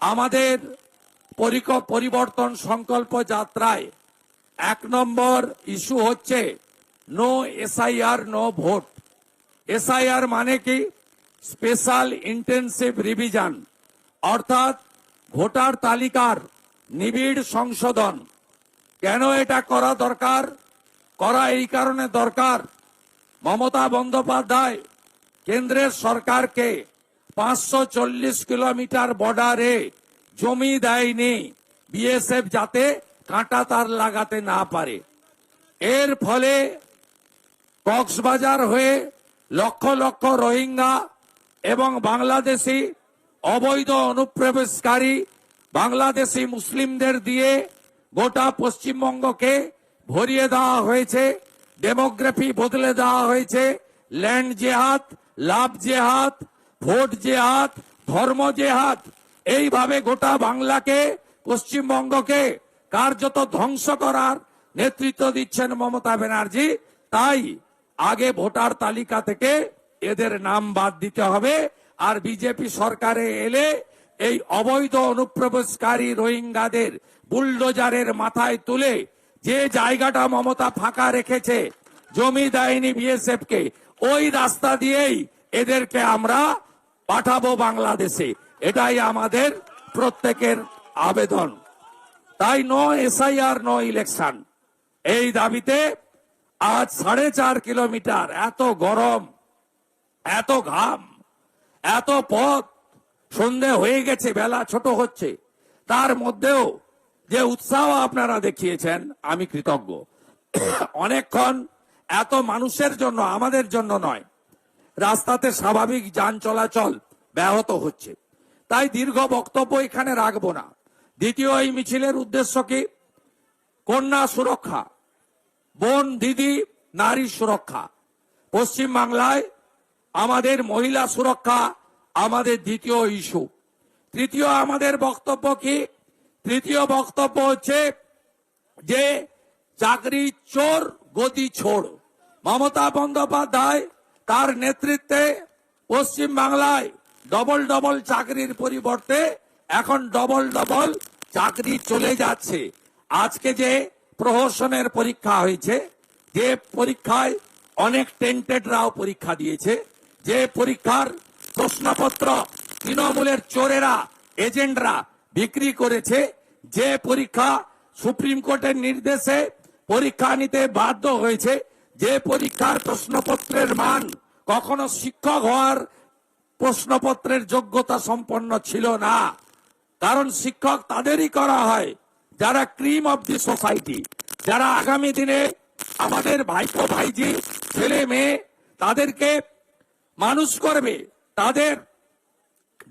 আমাদের পরিবর্তন সংকল্প যাত্রায় এক নম্বর ইস্যু হচ্ছে no SIR, no vote. SIR মানে কি? স্পেশাল ইন্টেন্সিভ রিভিশন, অর্থাৎ ভোটার তালিকার নিবিড় সংশোধন। কেন এটা করা দরকার? করা এই কারণে দরকার। মমতা বন্দ্যোপাধ্যায় কেন্দ্রের সরকারকে পাঁচশো চল্লিশ কিলোমিটার বর্ডারে জমি দেয়নি। বিএসএফ যাতে কাঁটা তার লাগাতে না পারে। এর ফলে কক্সবাজার হয়ে লক্ষ লক্ষ রোহিঙ্গা এবং বাংলাদেশি অবৈধ অনুপ্রবেশকারী বাংলাদেশি মুসলিমদের দিয়ে গোটা পশ্চিমবঙ্গকে ভরিয়ে দেওয়া হয়েছে। ডেমোগ্রাফি বদলে দেওয়া হয়েছে। ল্যান্ড জেহাদ, লাভ জেহাদ ভোট জেহাদ ধর্ম জেহাদ এইভাবে গোটা বাংলাকে, পশ্চিমবঙ্গকে কার্যত ধ্বংস করার নেতৃত্ব দিচ্ছেন মমতা ব্যানার্জি। তাই আগে ভোটার তালিকা থেকে এদের নাম বাদ দিতে হবে। আর বিজেপি সরকারে এলে এই অবৈধ অনুপ্রবেশকারী রোহিঙ্গাদের বুলডোজারের মাথায় তুলে যে জায়গাটা মমতা ফাঁকা রেখেছে, জমি দেয়নি বিএসএফ কে, ওই রাস্তা দিয়েই এদেরকে আমরা পাঠাবো বাংলাদেশে। এটাই আমাদের প্রত্যেকের আবেদন। তাই নো এসআইআর নো ইলেকশন। এই দাবিতে আজ সাড়ে চার কিলোমিটার, এত গরম, এত ঘাম, এত পথ, সন্ধে হয়ে গেছে, বেলা ছোট হচ্ছে। তার মধ্যেও যে উৎসাহ আপনারা দেখিয়েছেন, আমি কৃতজ্ঞ। অনেকক্ষণ এত মানুষের জন্য, আমাদের জন্য নয় রাস্তাতে স্বাভাবিক যান চলাচল ব্যাহত হচ্ছে। তাই দীর্ঘ বক্তব্য এখানে রাখব না। দ্বিতীয় এই মিছিলের উদ্দেশ্য কি? কন্যা সুরক্ষা, বোন, দিদি, নারী সুরক্ষা। পশ্চিম বাংলায় আমাদের মহিলা সুরক্ষা আমাদের দ্বিতীয় ইস্যু। তৃতীয় আমাদের বক্তব্য কি? তৃতীয় বক্তব্য হচ্ছে যে চাকরি চোর গতি ছোড়। মমতা বন্দ্যোপাধ্যায় তার নেতৃত্বে পশ্চিম বাংলায় ডবল ডবল চাকরির পরিবর্তে এখন ডবল ডবল চাকরি চলে যাচ্ছে। আজকে যে প্রহসনের পরীক্ষা হয়েছে, যে পরীক্ষায় অনেক টেন্টেডরাও পরীক্ষা দিয়েছে, যে পরীক্ষার প্রশ্নপত্র তৃণমূলের চোরেরা, এজেন্টরা বিক্রি করেছে, যে পরীক্ষা সুপ্রিম কোর্টের নির্দেশে পরীক্ষা নিতে বাধ্য হয়েছে যে পরীক্ষার প্রশ্নপত্রের মান কখনো শিক্ষক হওয়ার প্রশ্নপত্রের যোগ্যতা সম্পন্ন ছিল না। কারণ শিক্ষক তাদেরই করা হয় যারা ক্রিম অব দি সোসাইটি, যারা আগামী দিনে আমাদের ভাইপো ভাইজি, ছেলে মেয়ে তাদেরকে মানুষ করবে, তাদের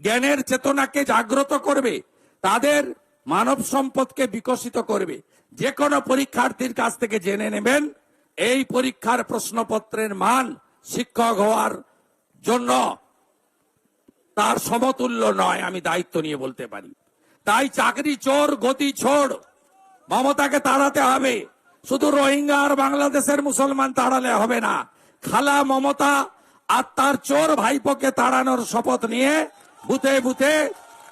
জ্ঞানের চেতনাকে জাগ্রত করবে, তাদের মানব সম্পদকে বিকশিত করবে। যে কোনো পরীক্ষার্থীর কাছ থেকে জেনে নেবেন এই পরীক্ষার প্রশ্নপত্রের মান শিক্ষক হওয়ার জন্য তার সমতুল্য নয়, আমি দায়িত্ব নিয়ে বলতে পারি। তাই চাকরি চোর, গতি ছোড় মমতাকে তাড়াতে হবে। শুধু রোহিঙ্গা আর বাংলাদেশের মুসলমান তাড়ালে হবে না। খালা মমতা আর তার চোর ভাইপোকে তাড়ানোর শপথ নিয়ে বুথে বুথে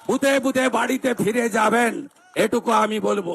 বুথে বুথে বাড়িতে ফিরে যাবেন। এটুকু আমি বলব।